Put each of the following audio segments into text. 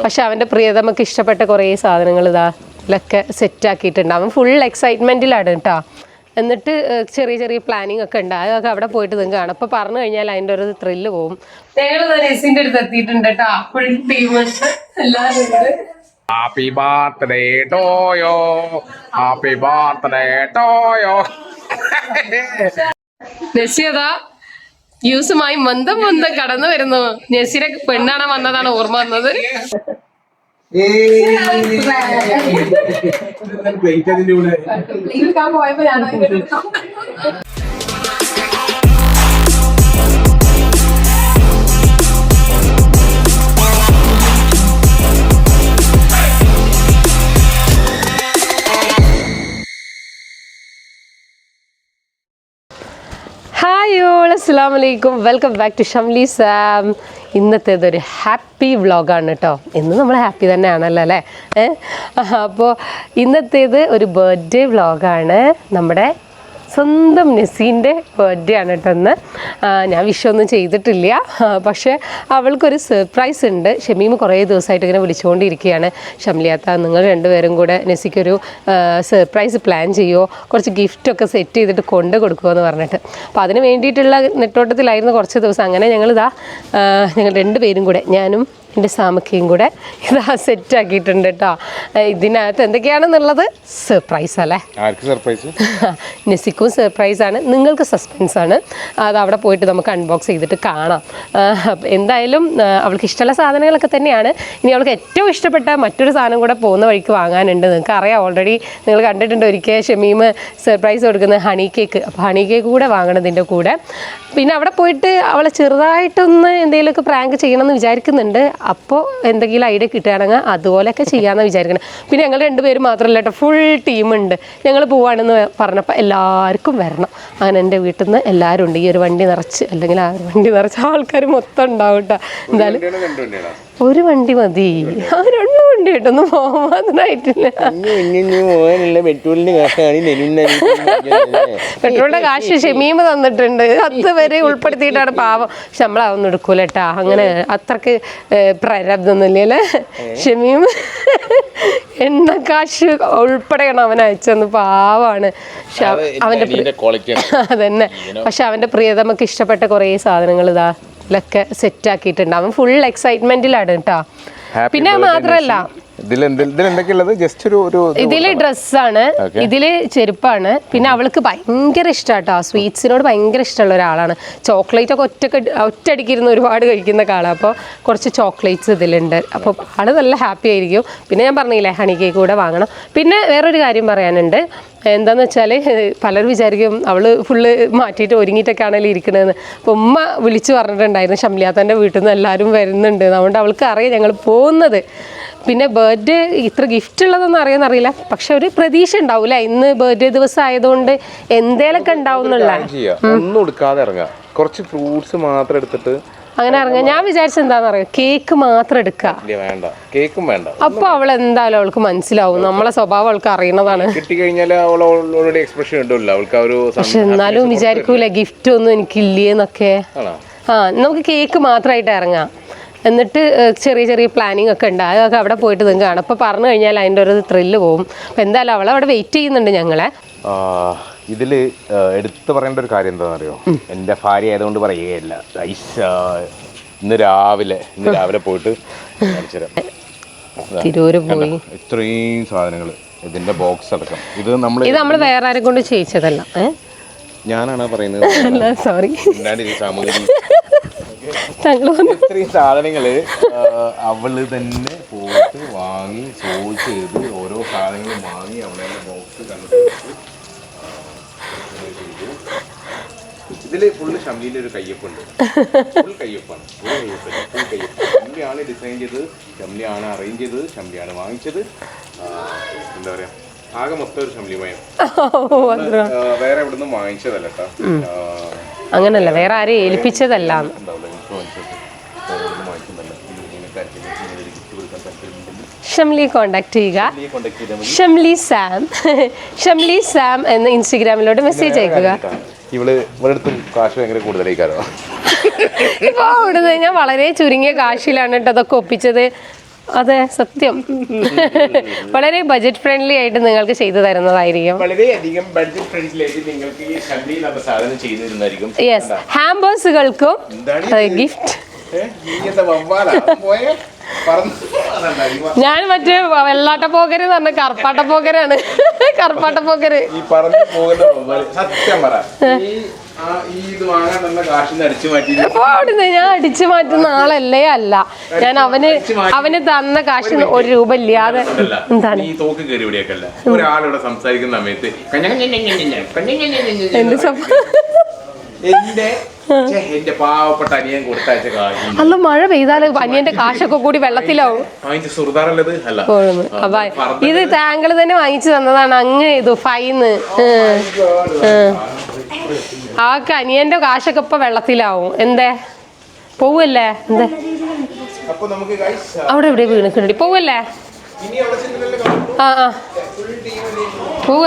പക്ഷെ അവന്റെ പ്രിയതമക്ക് ഇഷ്ടപ്പെട്ട കുറേ സാധനങ്ങൾ ഇതാ ഇതിലൊക്കെ സെറ്റ് ആക്കിയിട്ടുണ്ട്. അവൻ ഫുൾ എക്സൈറ്റ്മെന്റിലാണ് കേട്ടോ. എന്നിട്ട് ചെറിയ ചെറിയ പ്ലാനിങ് ഒക്കെ ഉണ്ട്. അതൊക്കെ അവിടെ പോയിട്ട് നിങ്ങൾക്ക് കാണാം. അപ്പൊ പറഞ്ഞു കഴിഞ്ഞാൽ അതിന്റെ ഒരു ത്രില്ല് പോകും ഞങ്ങൾ നെസിന്റെ അടുത്ത് എത്തിയിട്ടുണ്ട് കേട്ടോ. ഫുൾ ടീം എല്ലാവരും ഉണ്ട്. Happy birthday to you happy birthday to you നസിയതാ യൂസുമായി മന്ദം മന്ദം കടന്നു വരുന്നു. നസീര പെണ്ണാണ് വന്നതാണ് ഓർമ്മ വന്നത്. പോയപ്പോ ഞാൻ ഹായ് അസ്സാം വലൈക്കും welcome back to Shamli Sam ഇന്നത്തേത് ഒരു ഹാപ്പി വ്ളോഗാണ് കേട്ടോ ഇന്ന് നമ്മൾ ഹാപ്പി തന്നെയാണല്ലോ അല്ലേ? അപ്പോൾ ഇന്നത്തേത് ഒരു ബർത്ത്ഡേ വ്ളോഗാണ് നമ്മുടെ സ്വന്തം നെസീന്റെ ബർത്ത്ഡേ ആണ് കേട്ടോ ഇന്ന്. ഞാൻ വിഷയൊന്നും ചെയ്തിട്ടില്ല. പക്ഷേ അവൾക്കൊരു സർപ്രൈസ് ഉണ്ട്. ഷമീം കുറേ ദിവസമായിട്ട് ഇങ്ങനെ വിളിച്ചുകൊണ്ടിരിക്കുകയാണ്. ഷംലിയാത്ത നിങ്ങൾ രണ്ടുപേരും കൂടെ നെസിക്കൊരു സർപ്രൈസ് പ്ലാൻ ചെയ്യുമോ കുറച്ച് ഗിഫ്റ്റൊക്കെ സെറ്റ് ചെയ്തിട്ട് കൊണ്ട് കൊടുക്കുമോ എന്ന് പറഞ്ഞിട്ട്. അപ്പോൾ അതിന് വേണ്ടിയിട്ടുള്ള നെട്ടോട്ടത്തിലായിരുന്നു കുറച്ച് ദിവസം. അങ്ങനെ ഞങ്ങളിതാ ഞങ്ങൾ രണ്ടുപേരും കൂടെ ഞാനും എന്റെ സാമക്കിയും കൂടെ ഇതാ സെറ്റ് ആക്കിയിട്ടുണ്ട് കേട്ടോ ഇതിനകത്ത് എന്തൊക്കെയാണെന്നുള്ളത്? സർപ്രൈസ് അല്ലേ? സർപ്രൈസ് നെസിക്കും സർപ്രൈസ് ആണ്. നിങ്ങൾക്ക് സസ്പെൻസ് ആണ്. അത് അവിടെ പോയിട്ട് നമുക്ക് അൺബോക്സ് ചെയ്തിട്ട് കാണാം. എന്തായാലും അവൾക്ക് ഇഷ്ടമുള്ള സാധനങ്ങളൊക്കെ തന്നെയാണ്. ഇനി അവൾക്ക് ഏറ്റവും ഇഷ്ടപ്പെട്ട മറ്റൊരു സാധനം കൂടെ പോകുന്ന വഴിക്ക് വാങ്ങാനുണ്ട്. നിങ്ങൾക്ക് അറിയാം ഓൾറെഡി നിങ്ങൾ കണ്ടിട്ടുണ്ട് ഒരിക്കൽ ഷമീം സർപ്രൈസ് കൊടുക്കുന്ന ഹണി കേക്ക് അപ്പോൾ ഹണി കേക്ക് കൂടെ വാങ്ങണതിന്റെ കൂടെ. പിന്നെ അവിടെ പോയിട്ട് അവളെ ചെറുതായിട്ടൊന്ന് എന്തെങ്കിലുമൊക്കെ പ്രാങ്ക് ചെയ്യണമെന്ന് വിചാരിക്കുന്നുണ്ട്. അപ്പോൾ എന്തെങ്കിലും ഐഡിയ കിട്ടുകയാണെങ്കിൽ അതുപോലെയൊക്കെ ചെയ്യാമെന്ന് വിചാരിക്കണം. പിന്നെ ഞങ്ങൾ രണ്ടുപേരും മാത്രമല്ല കേട്ടോ ഫുൾ ടീമുണ്ട് ഞങ്ങൾ പോവാണെന്ന് പറഞ്ഞപ്പോൾ എല്ലാവർക്കും വരണം. അങ്ങനെ എന്റെ വീട്ടിൽ നിന്ന് എല്ലാവരും ഉണ്ട്. ഈ ഒരു വണ്ടി നിറച്ച് അല്ലെങ്കിൽ ആ ഒരു വണ്ടി നിറച്ച് ആൾക്കാർ മൊത്തം ഉണ്ടാവും കേട്ടോ. എന്തായാലും ഒരു വണ്ടി മതി. ആ രണ്ട് വണ്ടി കേട്ടൊന്നും. പോകാൻ മാത്രമായിട്ടില്ല പെട്രോളിന്റെ കാശ് ഷെമീമ് തന്നിട്ടുണ്ട്. അത് വരെ ഉൾപ്പെടുത്തിയിട്ടാണ് പാവം. പക്ഷെ നമ്മളതൊന്നും എടുക്കൂല കേട്ടാ അങ്ങനെ അത്രയ്ക്ക് പ്രാരബ്ധമൊന്നുമില്ലേ ഷെമീമ് എണ്ണ കാശ് ഉൾപ്പെടെയാണ് അവൻ അയച്ചെന്ന് പാവാണ്. പക്ഷെ അവന്റെ ക്വാളിറ്റി അതന്നെ. പക്ഷെ അവന്റെ പ്രിയതമക്ക് ഇഷ്ടപ്പെട്ട കുറേ സാധനങ്ങൾ ഇതാ. ഇതിലൊക്കെ സെറ്റ് ആക്കിയിട്ടുണ്ട് അവൻ ഫുൾ എക്സൈറ്റ്മെന്റിലാണ് കേട്ടോ പിന്നെ മാത്രല്ല ഇതിലെന്തൊക്കെയുള്ളത് ജസ്റ്റ് ഒരു ഒരു ഇതിൽ ഡ്രസ്സാണ്. ഇതിൽ ചെരുപ്പാണ്. പിന്നെ അവൾക്ക് ഭയങ്കര ഇഷ്ടാട്ടോ. സ്വീറ്റ്സിനോട് ഭയങ്കര ഇഷ്ടമുള്ള ഒരാളാണ്. ചോക്ലേറ്റ് ഒക്കെ ഒറ്റ ഒറ്റയടിക്കിരുന്ന് ഒരുപാട് കഴിക്കുന്ന കാളാണ് അപ്പോൾ കുറച്ച് ചോക്ലേറ്റ്സ് ഇതിലുണ്ട്. അപ്പോൾ ആൾ നല്ല ഹാപ്പി ആയിരിക്കും. പിന്നെ ഞാൻ പറഞ്ഞില്ലേ ഹണി കേക്ക് കൂടെ വാങ്ങണം. പിന്നെ വേറൊരു കാര്യം പറയാനുണ്ട്. എന്താന്ന് വെച്ചാൽ പലരും വിചാരിക്കും അവൾ ഫുള്ള് മാറ്റിയിട്ട് ഒരുങ്ങിയിട്ടൊക്കെ ആണല്ലോ ഇരിക്കണതെന്ന്. അപ്പോൾ ഉമ്മ വിളിച്ചു പറഞ്ഞിട്ടുണ്ടായിരുന്നു ഷംലിയാത്തന്റെ വീട്ടിൽ നിന്ന് എല്ലാവരും വരുന്നുണ്ട്. അതുകൊണ്ട് അവൾക്ക് അറിയാം ഞങ്ങൾ പോകുന്നത്. പിന്നെ ബർത്ത്ഡേ ഇത്ര ഗിഫ്റ്റ് ഉള്ളതൊന്നും അറിയാന്നറിയില്ല പക്ഷെ ഒരു പ്രതീക്ഷ ഉണ്ടാവൂല ഇന്ന് ബർത്ത്ഡേ ദിവസം ആയതുകൊണ്ട് എന്തേലൊക്കെ ഉണ്ടാവും ഒന്നും എടുക്കാതെ ഇറങ്ങാം. കുറച്ച് ഫ്രൂട്ട്സ് മാത്രം എടുത്തിട്ട് അങ്ങനെ ഇറങ്ങാം. ഞാൻ വിചാരിച്ച എന്താണെന്നറിയോ കേക്ക് മാത്രം എടുക്കുക. വേണ്ട. കേക്കും വേണ്ട. അപ്പോൾ അവൾ എന്തായാലും അവൾക്ക് മനസ്സിലാവും. നമ്മളെ സ്വഭാവം അവൾക്ക് അറിയണതാണ്. കിട്ടിക്കഴിഞ്ഞാൽ അവൾ ഓൾറെഡി എക്സ്പ്രഷൻ ഉണ്ടല്ലോ അവൾക്ക് ആ ഒരു പക്ഷെ എന്നാലും വിചാരിക്കൂല ഗിഫ്റ്റ് ഒന്നും എനിക്കില്ലേന്നൊക്കെ ഇല്ലേന്നൊക്കെ ആ നമുക്ക് കേക്ക് മാത്രമായിട്ട് ഇറങ്ങാം. എന്നിട്ട് ചെറിയ ചെറിയ പ്ലാനിങ് ഒക്കെ ഉണ്ട്. അതൊക്കെ അവിടെ പോയിട്ട് നിങ്ങൾക്ക് കാണാം. അപ്പോൾ പറഞ്ഞു കഴിഞ്ഞാൽ അതിന്റെ ഒരു ത്രില്ല് പോകും അപ്പോൾ എന്തായാലും അവളെ അവിടെ വെയിറ്റ് ചെയ്യുന്നുണ്ട് ഞങ്ങളെ. ആ, ഇതിൽ എടുത്തു പറയേണ്ട ഒരു കാര്യം എന്താണെന്നറിയോ? എന്റെ ഭാര്യ ആയതുകൊണ്ട് പറയുകയല്ല. ഇന്ന് രാവിലെ ഇന്ന് രാവിലെ പോയിട്ട്. തിരൂര് പോയി. ഇത്രയും സാധനങ്ങൾ ഇതിന്റെ ബോക്സ് അടക്കം. ഇത് നമ്മൾ ഇത് നമ്മൾ വേറെ ആരെ കൊണ്ട് ചെയ്യിച്ചതല്ല. ഞാനാണ് പറയുന്നത്? സോറി ഇത്രയും സാധനങ്ങൾ അവൾ തന്നെ പോയിട്ട് വാങ്ങി ചോദിച്ച് ചെയ്ത് ഓരോ സാധനങ്ങളും വാങ്ങി അവളെ ബോക്സ് കണ്ടുപിടിച്ച് ഇതിൽ ഫുള്ള് ഷംലിന്റെ ഒരു കയ്യപ്പുണ്ട്. ഫുൾ കയ്യപ്പാണ്. ഒരു കയ്യൊപ്പല്ല ഫുൾ കയ്യപ്പ്. ഷംലിയാണ് ഡിസൈൻ ചെയ്തത് ഷംലിയാണ് അറേഞ്ച് ചെയ്തത് ഷംലിയാണ് വാങ്ങിച്ചത്. എന്താ പറയാ ആകെ മൊത്തം ഒരു ഷംലിമയം വേറെ എവിടെ നിന്നും വാങ്ങിച്ചതല്ല കേട്ടോ അങ്ങനല്ല വേറെ ആരെയും ഏൽപ്പിച്ചതല്ല. ഷംലി കോണ്ടാക്ട് ചെയ്യുക. ഷംലി സാം. ഷംലി സാം എന്ന് ഇൻസ്റ്റഗ്രാമിലോട്ട് മെസ്സേജ് അയക്കുക. ഇവൾ ഇവളുടെ അടുത്തും കാശ് ഭയങ്കര കൂടുതലായിക്കാരോ ഇപ്പോൾ അവിടുന്ന് ഞാൻ വളരെ ചുരുങ്ങിയ കാശിലാണ് കേട്ടോ അതൊക്കെ ഒപ്പിച്ചത്. അതെ സത്യം. വളരെ ബജറ്റ് ഫ്രണ്ട്ലി ആയിട്ട് നിങ്ങൾക്ക് ചെയ്തു തരുന്നതായിരിക്കും. വളരെയധികം ബഡ്ജറ്റ് ഫ്രണ്ട്ലിയായിട്ട് നിങ്ങൾക്ക് ഈ ഷംലി എന്ന സാധനം ചെയ്തു തരുന്നതായിരിക്കും. യെസ് ഹാമ്പേഴ്സുകൾക്കും ഗിഫ്റ്റ് ഞാൻ മറ്റേ വെള്ളാട്ട പോക്കര് പറഞ്ഞു കറുപ്പാട്ട പോക്കരാണ്. കറുപ്പാട്ട പോക്കര്. ഈ പറഞ്ഞു പോകുന്ന സത്യം പറ. ഞാൻ അടിച്ചു മാറ്റുന്ന ആളല്ലേ അല്ല ഞാൻ അവന് അവന് തന്ന കാശ് ഒരു രൂപ ഇല്ലാതെ എന്താണ് ഒരാളിവിടെ സംസാരിക്കുന്ന സമയത്ത് സംഭവം എന്റെ എന്റെ പാവപ്പെട്ട അനിയൻ കൊടുത്തയച്ച കാശ് അല്ല മഴ പെയ്താൽ അനിയന്റെ കാശൊക്കെ കൂടി വെള്ളത്തിലാവും അപ്പൊ ഇത് താങ്കൾ തന്നെ വാങ്ങിച്ചു തന്നതാണ് അങ്ങ് ഇത് ഫൈന്ന് ആ അനിയന്റെ കാശൊക്കെ ഇപ്പൊ വെള്ളത്തിലാവും. എന്തേ? പോവല്ലേ? എന്തേ? അവിടെ എവിടെ വീണിട്ടുണ്ട് പോവല്ലേ. ആ ആ. Full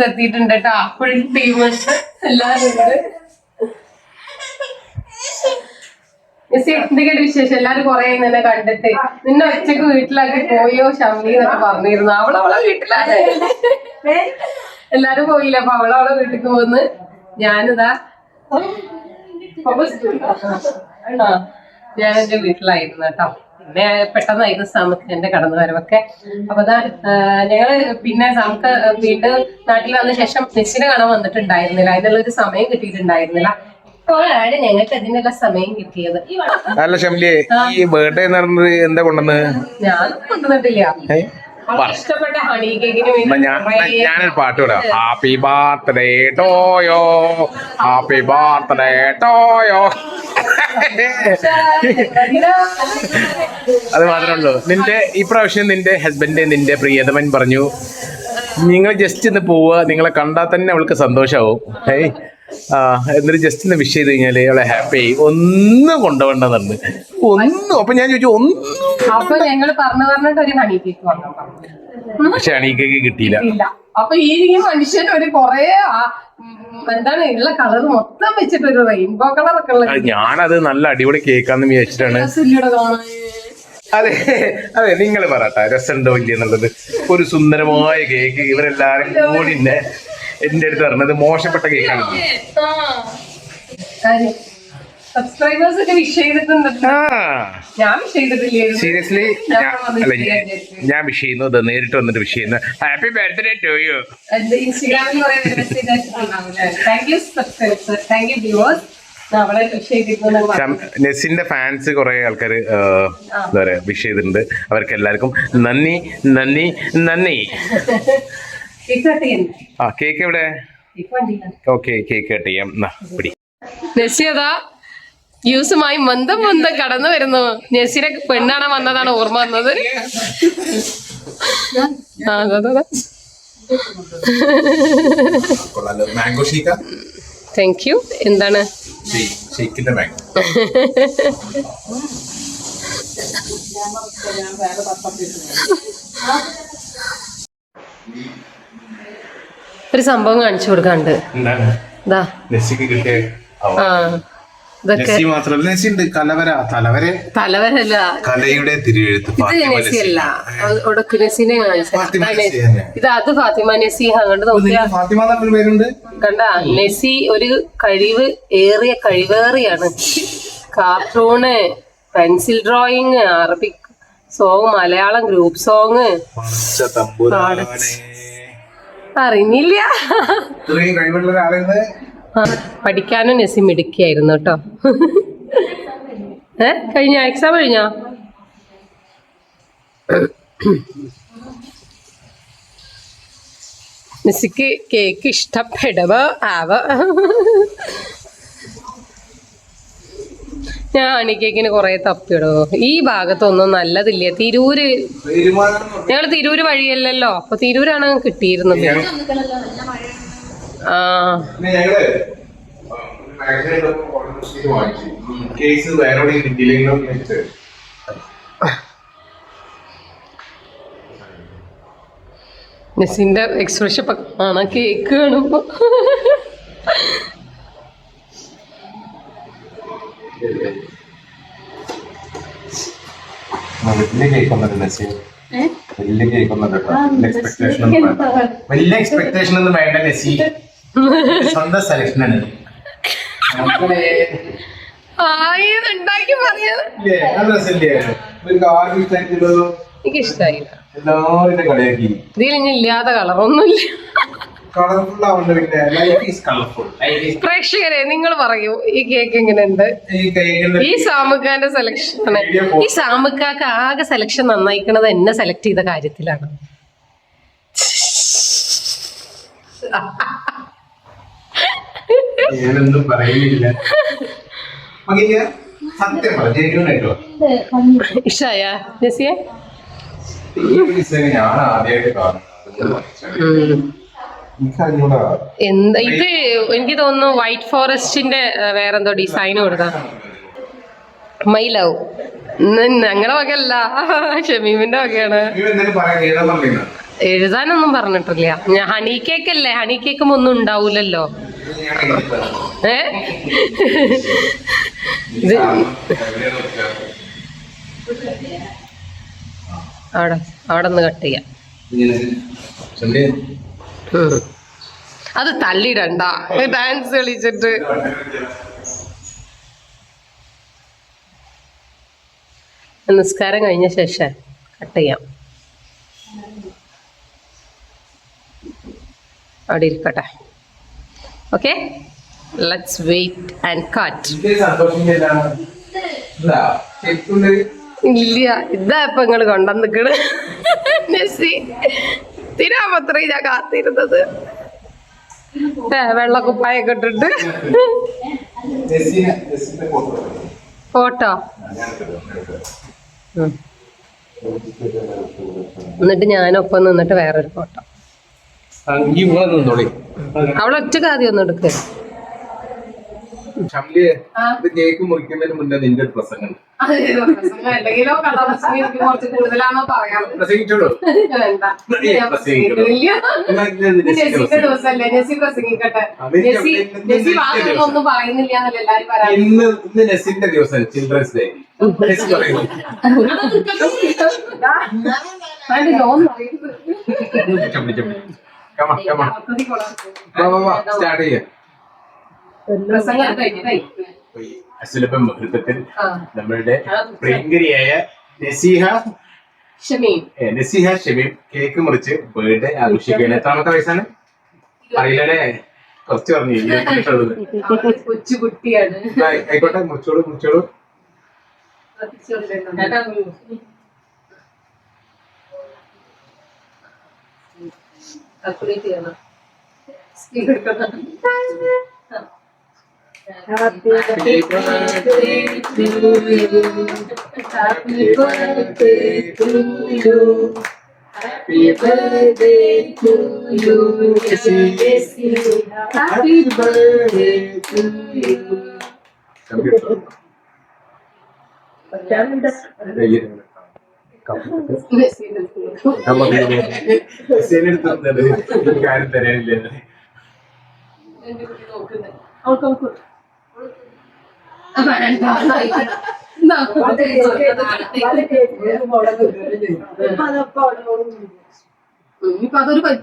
അടുത്ത് എത്തിയിട്ടുണ്ട് കേട്ടോ. ഫുൾ ടീം നെസി എന്തൊക്കെയുണ്ട് വിശേഷം? എല്ലാരും കൊറേ നിന്നെ കണ്ടിട്ട്. നിന്നെ ഒറ്റയ്ക്ക് വീട്ടിലാക്കി പോയോ ഷമ്മി എന്നൊക്കെ പറഞ്ഞിരുന്നു. അവളവളെ അവളെ വീട്ടിലാണ്. എല്ലാരും പോയില്ല? അപ്പൊ അവളവളെ അവളെ വീട്ടിൽ പോന്ന് ഞാനിതാ ഞാനെന്റെ ഞാൻ എന്റെ വീട്ടിലായിരുന്നു കേട്ടോ. പിന്നെ പെട്ടെന്നായിരുന്നു സാമക്ക് എന്റെ കടന്നു വരവൊക്കെ അപ്പൊ അതാ ഞങ്ങൾ പിന്നെ സാമുക്ക് വീട്ടിൽ നാട്ടിൽ വന്ന ശേഷം നിശ്ചിത കാണാൻ വന്നിട്ടുണ്ടായിരുന്നില്ല. അതിനുള്ള ഒരു സമയം കിട്ടിയിട്ടുണ്ടായിരുന്നില്ല. ഇപ്പോഴാണ് ഞങ്ങൾക്ക് അതിനുള്ള സമയം കിട്ടിയത്. അല്ല ഷംലിയെ ഈ എന്ന് എന്താ കൊണ്ടുവന്നത് ഞാൻ കൊണ്ടുവന്നിട്ടില്ല. ഞാനൊരു പാട്ട് വിടാം happy birthday to you happy birthday to you അത് മാത്രമേ ഉള്ളൂ. നിന്റെ ഈ പ്രാവശ്യം നിന്റെ ഹസ്ബൻഡ് നിന്റെ പ്രിയതമൻ പറഞ്ഞു നിങ്ങൾ ജസ്റ്റ് ഒന്ന് പോവുക. നിങ്ങളെ കണ്ടാൽ തന്നെ അവൾക്ക് സന്തോഷമാവും ഏയ് എന്നിട്ട് ജസ്റ്റ് ഒന്ന് വിഷ് ചെയ്ത് കഴിഞ്ഞാൽ അവളെ ഹാപ്പി ആയി. ഒന്നും കൊണ്ടുപോകണ്ടെന്നുണ്ട് ഒന്നും അപ്പൊ ഞാൻ ചോദിച്ചു ഒന്നും അപ്പൊ ഞങ്ങൾ പറഞ്ഞു പറഞ്ഞിട്ട് ഒരു ഹണി കേക്ക് പറഞ്ഞു. പക്ഷെ അണീക്കേക്ക് കിട്ടിയില്ല. ഇല്ല. അപ്പൊ ഈ മനുഷ്യന് ഒരു കൊറേ എന്താണ് ഉള്ള കളർ മൊത്തം വെച്ചിട്ട് ഒരു റെയിൻബോ കളർ ഒക്കെ ഉള്ള ഞാനത് നല്ല അടിപൊളി കേക്കാന്ന് വിചാരിച്ചിട്ടാണ്. അതെ അതെ നിങ്ങൾ പറട്ടെ രസമുണ്ടോ ഇല്ല എന്നുള്ളത്. ഒരു സുന്ദരമായ കേക്ക് ഇവരെല്ലാരും കൂടി എന്റെ അടുത്ത് പറഞ്ഞത് മോശപ്പെട്ട കേക്കാണ്. സബ്സ്ക്രൈബേഴ്സ് ഒക്കെ വിഷ് ചെയ്തിട്ടുണ്ട് ഞാൻ വിഷ് ചെയ്തിട്ടില്ലായിരുന്നു സീരിയസ്ലി ഞാൻ വിഷ് ചെയ്യുന്നു ഇത് നേരിട്ട് വന്നിട്ട് വിഷ് ചെയ്യുന്നു. ഹാപ്പി ബർത്ത്ഡേ ടു യു എന്റെ ഇൻസ്റ്റാഗ്രാമിൽ കുറെ message അയച്ചിട്ടുണ്ടാവില്ലേ thank you subscribers thank you viewers wish ചെയ്തിട്ടുണ്ട് നെസിന്റെ ഫാൻസ് കുറെ ആൾക്കാർ എന്താ പറയാ വിഷ് ചെയ്തിട്ടുണ്ട്. അവർക്ക് എല്ലാവർക്കും നന്ദി നന്ദി നന്ദി. ആ കേക്ക് എവിടെ? ഓക്കെ കേക്ക് കട്ട് ചെയ്യാം. പിടി. നസിയത യൂസുമായി മന്ദം മന്ദം കടന്നു വരുന്നു. നസിനെ പെണ്ണാണാൻ വന്നതാണ് ഓർമ്മ വന്നത്. ആ, അതാ, അതാ, അതാ. കൊള്ളാലോ. മാംഗോ ഷേക്കാ താങ്ക് യു എന്താണ്? ഷേക്കിന്റെ മാംഗോ ഒരു സംഭവം കാണിച്ചു കൊടുക്കാണ്ട് ഇതാ ആ ഇതൊക്കെ തലവര. തലവരല്ല. കലയുടെ തിരുവെഴുത്ത് ഇത്. ഒടക്ക് നസീനെ അത് ഫാത്തിമ നസീഹ കണ്ട് അപ്പൊ നോക്കിയാ. നിനക്ക് ഫാത്തിമ എന്നൊരു കണ്ട നെസി ഒരു കഴിവ് ഏറിയ കഴിവേറിയാണ്. Cartoon pencil drawing Arabic song Malayalam group song. അറിഞ്ഞില്ല. പഠിക്കാനും നെസി മിടുക്കിയായിരുന്നു കേട്ടോ. ഏ കഴിഞ്ഞ? എക്സാം കഴിഞ്ഞോ? മിസ്സിക്ക് കേക്ക് ഇഷ്ടപ്പെടുമോ ആവോ? ഞാൻ അണിക്കേക്കിന് കേക്കിന് കുറെ തപ്പിടോ. ഈ ഭാഗത്തൊന്നും നല്ലതില്ല? തിരൂര് ഞങ്ങൾ തിരൂര് വഴിയല്ലല്ലോ? അപ്പൊ തിരൂരാണ് കിട്ടിയിരുന്നത്. ആ. നെസിന്റെ എക്സ്പ്രഷൻ ആണ് കേക്ക് കാണുമ്പോ വലിയ കേക്ക് വലിയ കേക്ക് വലിയ എക്സ്പെക്ടേഷൻ ഒന്നും വേണ്ട. നെസി സ്വന്തം സെലക്ഷൻ ആണ്. ആയി ഉണ്ടാക്കി പറയാ. ഇല്ലേ? നല്ല രസമില്ലേ? ഒരു ആർക്കും ഇഷ്ടമായിട്ടുള്ളൂ എനിക്ക് ഇഷ്ടായില്ല എല്ലാവരും കളിയാക്കി. ഇതിൽ ഇനി ഇല്ലാത്ത കളറൊന്നുമില്ല കളർഫുൾ ആവുന്നുണ്ട് പിന്നെ ലൈഫ് ഈസ് കളർഫുൾ പ്രേക്ഷകരെ നിങ്ങൾ പറയൂ ഈ കേക്ക് എങ്ങനെയുണ്ട്? ഈ കേക്കിന്റെ ഈ സാമുക്കാന്റെ സെലക്ഷൻ ഈ സാമുക്കാക്ക് ആകെ സെലക്ഷൻ നന്നായിക്കണത് എന്നെ സെലക്ട് ചെയ്ത കാര്യത്തിലാണ്. ഞാനൊന്നും പറയുന്നില്ല. സത്യം ഈ ഡിസൈൻ ഞാൻ ആദ്യമായിട്ട് കാണുന്നത് അതുകൊണ്ട് വാങ്ങിച്ചതാണ്. എനിക്ക് അറിഞ്ഞൂടാ എന്താ ഇത് എനിക്ക് തോന്നുന്നു വൈറ്റ് ഫോറസ്റ്റിന്റെ വേറെന്തോ ഡിസൈൻ കൊടുക്കാം മൈ ലവ് ഞങ്ങളുടെ വകയല്ല. ഷമീമിന്റെ വകയാണ്. എഴുതാനൊന്നും പറഞ്ഞിട്ടില്ല. ഞാൻ ഹണി കേക്ക് അല്ലേ? ഹണി കേക്കും ഒന്നും ഉണ്ടാവൂലല്ലോ. ഏ? അവിടെ അവിടെ നിന്ന് കട്ട് ചെയ്യാം. അത് തല്ലിടണ്ട. ഡാൻസ് കളിച്ചിട്ട്. നിസ്കാരം കഴിഞ്ഞ ശേഷം കട്ട് ചെയ്യാം. അവിടെ ഇരിക്കട്ടെ. ഓക്കെ ലെറ്റ്സ് വെയിറ്റ് ആൻഡ് കാറ്റ് ഇല്ല ഇതാ ഇപ്പൊ നിങ്ങൾ കൊണ്ടുവന്നിക്കണ്. നെസ്സി തിരാമത്രേ ഞാൻ കാത്തിരുന്നത്. വെള്ളക്കുപ്പായൊക്കെ ഇട്ടിട്ട്. ഫോട്ടോ. എന്നിട്ട് ഞാനൊപ്പം നിന്നിട്ട് വേറൊരു ഫോട്ടോ. അവളൊറ്റ കാതി ഒന്നും ഒന്ന് എടുക്കുക ഷംലിയെ ഇത് കേക്ക് മുറിക്കുന്നതിന് മുന്നേ നിന്റെ ഒരു പ്രസംഗം. എന്തെങ്കിലോ കഥാപ്രസംഗം എനിക്ക് കുറച്ച് കൂടുതലാണോ പറയാം. പ്രസംഗിച്ചോളൂ. എന്ത് നെസ്സിന്റെ ദിവസമല്ലേ നെസ്സി പ്രസംഗിക്കട്ടെ. നെസ്സി നെസ്സിന്റെ വാക്കൊന്നും ഒന്നും പറയുന്നില്ല എന്നല്ല എല്ലാരും പറയാം ഇന്ന് ഇന്ന് നെസിന്റെ ദിവസം ചിൽഡ്രൻസ് ഡേ. നെസ് പറയുന്നു. സ്റ്റാർട്ട് ചെയ്യാം. അസുലഭം മുഹൂർത്തത്തിൽ. നമ്മളുടെ പ്രിയങ്കരിയായ നസീഹ നസീഹ ഷമീം കേക്ക് മുറിച്ച് ബർത്ത്ഡേ ആഘോഷിക്കുകയാണ്. എത്രാമത്തെ വയസ്സാണ്? അറിയില്ലേ കുറച്ച് പറഞ്ഞു കൊച്ചു കുട്ടിയാണ്. ആയി- ആയിക്കോട്ടെ മുറിച്ചോളൂ മുറിച്ചോളൂ. കാൽക്കുലേറ്റ് ചെയ്യണം. Happy birthday to you. Happy birthday to you. Happy birthday to you, Jessie. Happy birthday to you. കാര്യം തരാനില്ല ഇനിയിപ്പൊ അതൊരു കട്ട്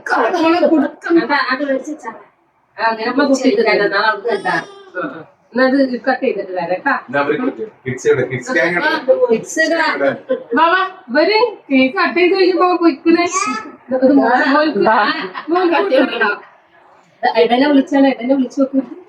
ചെയ്തിട്ട് കേക്ക് കട്ട് കട്ട് വിളിച്ചാണ് എടനെ വിളിച്ചു നോക്ക്.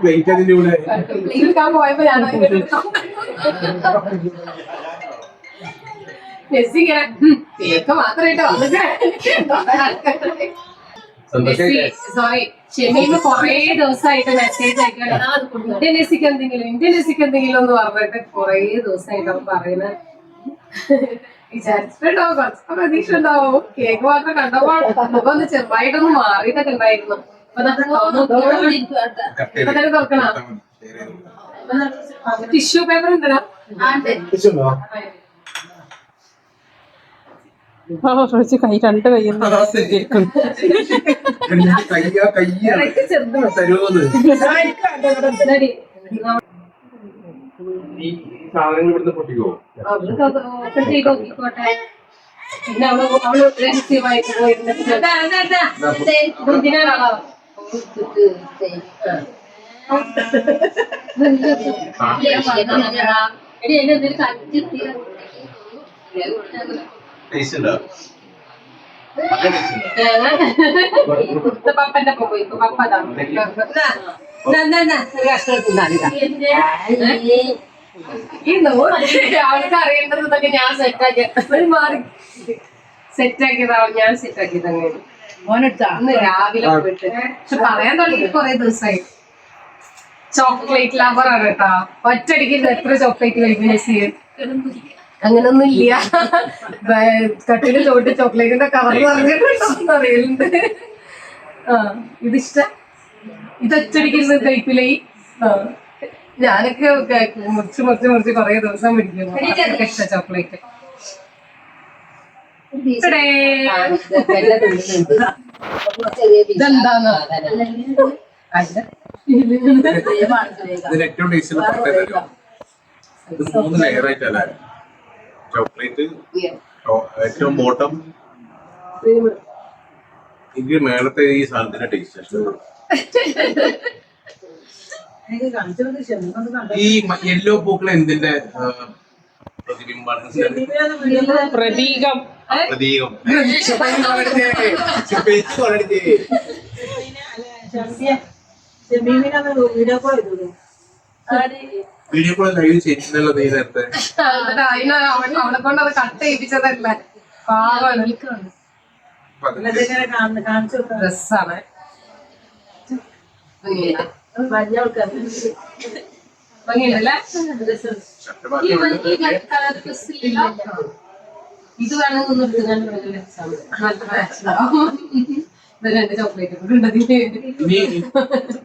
Plate അതിന്റെ കൂടെ. പോയപ്പോ ഞാൻ മെസ്സി ഇങ്ങനെ കേക്ക് മാത്രമായിട്ട്? സോറി ഷെമീന്ന് കൊറേ ദിവസമായിട്ട് മെസ്സേജ് അയക്കണം. ഇന്ത്യ നെസിക്ക് എന്തെങ്കിലും ഇന്ത്യ നെസിക്ക് എന്തെങ്കിലും എന്ന് പറഞ്ഞിട്ട് കൊറേ ദിവസമായിട്ട് അവൻ പറയുന്നത്. വിചാരിച്ചിട്ടുണ്ടാവും കുറച്ച് പ്രതീക്ഷ ഉണ്ടാവും കേക്ക് മാത്രം കണ്ടപ്പോൾ മുഖം ഒന്ന് ചെറുതായിട്ടൊന്ന് മാറിയിട്ടൊക്കെ ഉണ്ടായിരുന്നു. തുറക്കണോ. ടിഷ്യൂ പേപ്പർ ഉണ്ടല്ലോ കൈ രണ്ട് കൈയും എനിക്ക് കയ്യാ കയ്യാ തരുമോന്ന് ഇതെടി. ഈ സാധനങ്ങൾ ഇവിടുന്ന് പൊട്ടിക്കോ അവൾ തൊ- open ചെയ്ത് നോക്കിക്കോട്ടെ പിന്നെ അവൾ അവൾ രഹസ്യമായിട്ട് പോയിരുന്നിട്ട് ടേസ്റ്റ് ഉണ്ടോ നല്ല taste ഉണ്ടോ? പപ്പന്റെ പോയി. പപ്പ ഈ നൂറ് അവൾക്ക് അറിയേണ്ടത് തന്നെ ഞാൻ സെറ്റാക്കി. ഒരു മാറി സെറ്റാക്കിയതാ ഞാൻ സെറ്റാക്കിയത് അങ്ങനെ ഇന്ന് രാവിലെ പോയിട്ട്. പക്ഷെ പറയാൻ തുടങ്ങി കുറെ ദിവസമായി. ചോക്ലേറ്റ് ലവർ ആണ് കേട്ടാ. ഒറ്റയടിക്ക് എത്ര ചോക്ലേറ്റ് കഴിക്കും അങ്ങനൊന്നും ഇല്ല. കട്ടിന് ചോട്ട് ചോക്ലേറ്റിന്റെ കവർ പറഞ്ഞിട്ടുണ്ടോ അറിയലുണ്ട്. ആ ഇതിഷ്ട? ഇത് ഒറ്റയടിക്ക് ഇരുന്ന് കഴിക്കില്ലേ ഈ ആ. ഞാനൊക്കെ മുറിച്ച് മുറിച്ച് മുറിച്ച് കൊറേ ദിവസം പിടിക്കുന്നു ഇഷ്ട ചോക്ലേറ്റ്. ഇതെന്താന്ന്? ഇതിന് ഏറ്റവും ടേസ്റ്റ് ഇത്. മൂന്ന് ലെയർ ആയിട്ടല്ല. ചോക്ലേറ്റ്. ഏറ്റവും ബോട്ടം എനിക്ക് മേളത്തെ ഈ സാധനത്തിന്റെ ടേസ്റ്റ് ഈ യെല്ലോ പൂക്കൾ എന്തിന്റെ ആ, പ്രതിബിംബാണ് പ്രതീകം. വീഡിയോ പേച്ച് വളർത്തി. വീഡിയോ കോൾ ലൈവ് ചെയ്തിട്ടുണ്ടല്ലോ നീ നേരത്തെ. എന്നിട്ട് അതിന് അവൻ- അവളെ കൊണ്ട് അത് കട്ട് ചെയ്യിപ്പിച്ചതല്ല? പാവാണ് ഡ്രസ്സാണ് ഭംഗിയുണ്ടല്ലേ? ഇത് വേണമെങ്കിൽ ഒന്ന് രണ്ട് ചോക്ലേറ്റ് കൂടെ നീ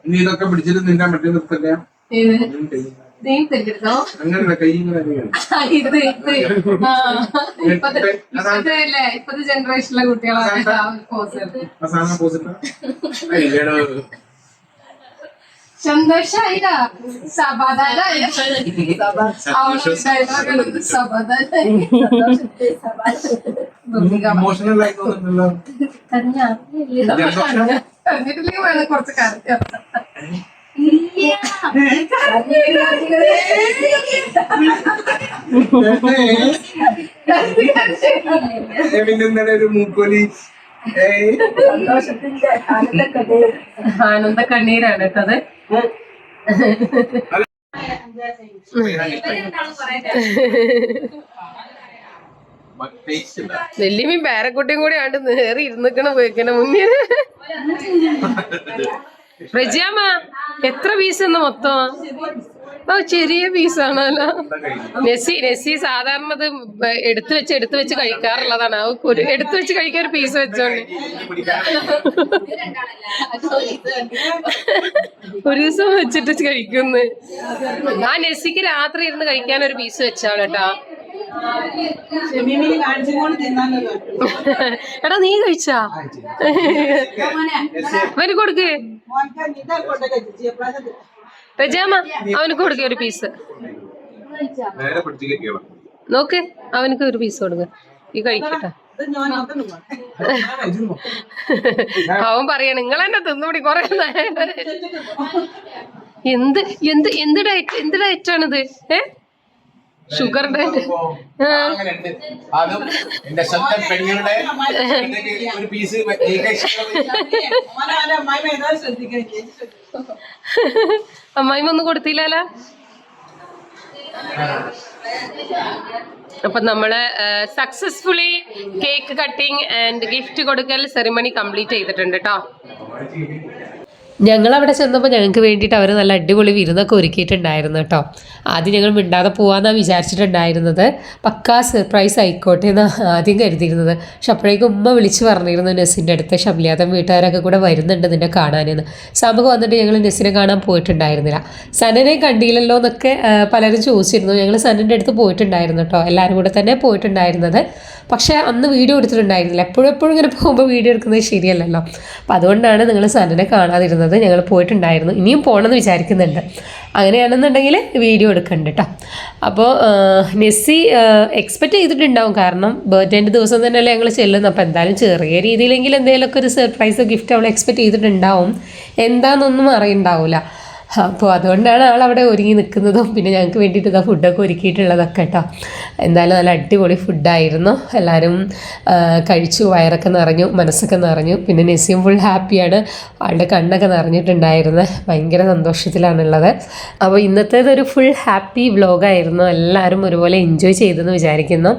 നീ ഇതൊക്കെ പിടിച്ചിട്ട് നിന്റെ മറ്റേ നിർത്തില്ല? ഇപ്പത്തെ ഇപ്പത്തെ അല്ലേ ഇപ്പത്തെ ജനറേഷനിലെ കുട്ടികളാണ് സമാധാനായി സമാധാനായി കണ്ടിട്ടില്ലെങ്കിൽ വേണം കുറച്ച് കരഞ്ഞോ പിന്നെന്താണ് ഒരു ആനന്ദ കണ്ണീരാണ് കേട്ടത് നെല്ലിമീൻ പേരക്കുട്ടിയും കൂടി ആണ്ട് നേറി ഇരുന്നിക്കണ പോയിക്കണ മുന്നിൽ. റജിയാമ്മ എത്ര പീസ് എന്ന് മൊത്തം? ഓ ചെറിയ പീസാണല്ലോ നെസി നെസി സാധാരണ അത് എടുത്തു വെച്ച് എടുത്തു വെച്ച് കഴിക്കാറുള്ളതാണ്. ആ ഒരു എടുത്തു വെച്ച് കഴിക്കാൻ ഒരു പീസ് വെച്ചോണ്ട്. ഒരു ദിവസം വെച്ചിട്ട് കഴിക്കുന്നു. ആ നെസിക്ക് രാത്രി ഇരുന്ന് കഴിക്കാൻ ഒരു പീസ് വെച്ചാണ് കേട്ടോ. എടാ നീ കഴിച്ചാ? അവർ കൊടുക്ക്. രജാമ അവന് കൊടുക്ക ഒരു പീസ് നോക്ക് അവനക്ക് ഒരു പീസ് കൊടുക്ക. ഈ കഴിക്കട്ടെ. അവൻ പറയണ നിങ്ങൾ എന്നെ തിന്നുപിടി കൊറേ. എന്ത് എന്ത് എന്ത് ഡയറ്റ് എന്ത് ഡയറ്റ് ആണിത്? ഏ? ഷുഗർ ഡയറ്റ് അങ്ങനെയുണ്ട്. അതും എന്റെ സ്വന്തം പെണ്ണുങ്ങളുടെ ഒരു പീസ് അമ്മായിമ്മ ഒന്നും കൊടുത്തില്ല അപ്പൊ നമ്മൾ successfully cake cutting and gift കൊടുക്കൽ സെറിമണി കംപ്ലീറ്റ് ചെയ്തിട്ടുണ്ട് കേട്ടോ ഞങ്ങൾ അവിടെ ചെന്നപ്പോൾ ഞങ്ങൾക്ക് വേണ്ടിയിട്ട് അവർ നല്ല അടിപൊളി വിരുന്നൊക്കെ ഒരുക്കിയിട്ടുണ്ടായിരുന്നു കേട്ടോ. ആദ്യം ഞങ്ങൾ മിണ്ടാതെ പോകാമെന്നാണ് വിചാരിച്ചിട്ടുണ്ടായിരുന്നത്. പക്കാ സർപ്രൈസ് ആയിക്കോട്ടെ എന്ന് ആദ്യം കരുതിയിരുന്നത്. പക്ഷെ അപ്പോഴേക്കും ഉമ്മ വിളിച്ച് പറഞ്ഞിരുന്നു നെസ്സിന്റെ അടുത്ത് ഷംലിയാതം വീട്ടുകാരൊക്കെ കൂടെ വരുന്നുണ്ട് നിന്നെ കാണാനെന്ന്. സാമ്പക വന്നിട്ട് ഞങ്ങൾ നെസ്സിനെ കാണാൻ പോയിട്ടുണ്ടായിരുന്നില്ല. സനനെ കണ്ടില്ലല്ലോ എന്നൊക്കെ പലരും ചോദിച്ചിരുന്നു. ഞങ്ങൾ സനന്റെ അടുത്ത് പോയിട്ടുണ്ടായിരുന്നു കേട്ടോ. എല്ലാവരും കൂടെ തന്നെ പോയിട്ടുണ്ടായിരുന്നത്. പക്ഷേ അന്ന് വീഡിയോ എടുത്തിട്ടുണ്ടായിരുന്നില്ല. എപ്പോഴും എപ്പോഴും ഇങ്ങനെ പോകുമ്പോൾ വീഡിയോ എടുക്കുന്നത് ശരിയല്ലല്ലോ. അപ്പം അതുകൊണ്ടാണ് നിങ്ങൾ സനനെ കാണാതിരുന്നത്. ഞങ്ങൾ പോയിട്ടുണ്ടായിരുന്നു. ഇനിയും പോകണമെന്ന് വിചാരിക്കുന്നുണ്ട്. അങ്ങനെയാണെന്നുണ്ടെങ്കിൽ വീഡിയോ എടുക്കണ്ട കേട്ടോ അപ്പോൾ നെസ്സി എക്സ്പെക്റ്റ് ചെയ്തിട്ടുണ്ടാവും. കാരണം ബർത്ത്ഡേന്റെ ദിവസം തന്നെയല്ലേ ഞങ്ങൾ ചെല്ലുന്നത്. അപ്പോൾ എന്തായാലും ചെറിയ രീതിയിലെങ്കിലും എന്തെങ്കിലുമൊക്കെ ഒരു സർപ്രൈസ് ഗിഫ്റ്റ് അവൾ എക്സ്പെക്റ്റ് ചെയ്തിട്ടുണ്ടാവും. എന്താണെന്നൊന്നും അറിയണ്ടാവില്ല അപ്പോൾ അതുകൊണ്ടാണ് ആൾ അവിടെ ഒരുങ്ങി നിൽക്കുന്നതും പിന്നെ ഞങ്ങൾക്ക് വേണ്ടിയിട്ട് ഇതാ ഫുഡൊക്കെ ഒരുക്കിയിട്ടുള്ളതൊക്കെ കേട്ടോ എന്തായാലും നല്ല അടിപൊളി ഫുഡായിരുന്നു എല്ലാവരും കഴിച്ചു വയറൊക്കെ നിറഞ്ഞു മനസ്സൊക്കെ നിറഞ്ഞു. പിന്നെ നസീം ഫുൾ ഹാപ്പിയാണ് ആളുടെ കണ്ണൊക്കെ നിറഞ്ഞിട്ടുണ്ടായിരുന്നു. ഭയങ്കര സന്തോഷത്തിലാണുള്ളത്. അപ്പോൾ ഇന്നത്തേതൊരു ഫുൾ ഹാപ്പി വ്ലോഗായിരുന്നു എല്ലാവരും ഒരുപോലെ എൻജോയ് ചെയ്തെന്ന് വിചാരിക്കുന്നു.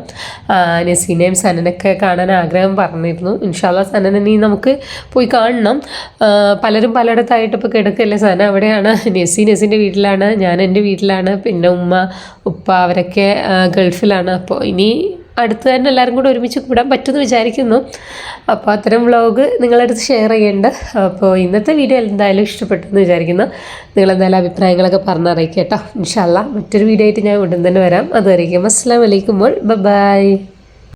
നസീനെയും സനനൊക്കെ കാണാൻ ആഗ്രഹം പറഞ്ഞിരുന്നു. ഇൻഷാല്ല സനനെ നമുക്ക് പോയി കാണണം. പലരും പലയിടത്തായിട്ട് ഇപ്പോൾ കിടക്കല്ലേ. സന അവിടെയാണ്. നസി നെസിന്റെ വീട്ടിലാണ് ഞാൻ എന്റെ വീട്ടിലാണ് പിന്നെ ഉമ്മ ഉപ്പ അവരൊക്കെ ഗൾഫിലാണ്. അപ്പോൾ ഇനി അടുത്ത് തന്നെ എല്ലാവരും കൂടെ ഒരുമിച്ച് കൂടാൻ പറ്റുമെന്ന് വിചാരിക്കുന്നു. അപ്പോൾ അത്തരം വ്ളോഗ് നിങ്ങളടുത്ത് ഷെയർ ചെയ്യേണ്ട. അപ്പോൾ ഇന്നത്തെ വീഡിയോ എന്തായാലും ഇഷ്ടപ്പെട്ടു എന്ന് വിചാരിക്കുന്നു നിങ്ങളെന്തായാലും അഭിപ്രായങ്ങളൊക്കെ പറഞ്ഞറിയിക്കുക കേട്ടോ. ഇൻഷാല്ല മറ്റൊരു വീഡിയോ ആയിട്ട് ഞാൻ ഉടൻ തന്നെ വരാം. അതുവരെയും അസ്സാം വലൈക്കും ബൈ.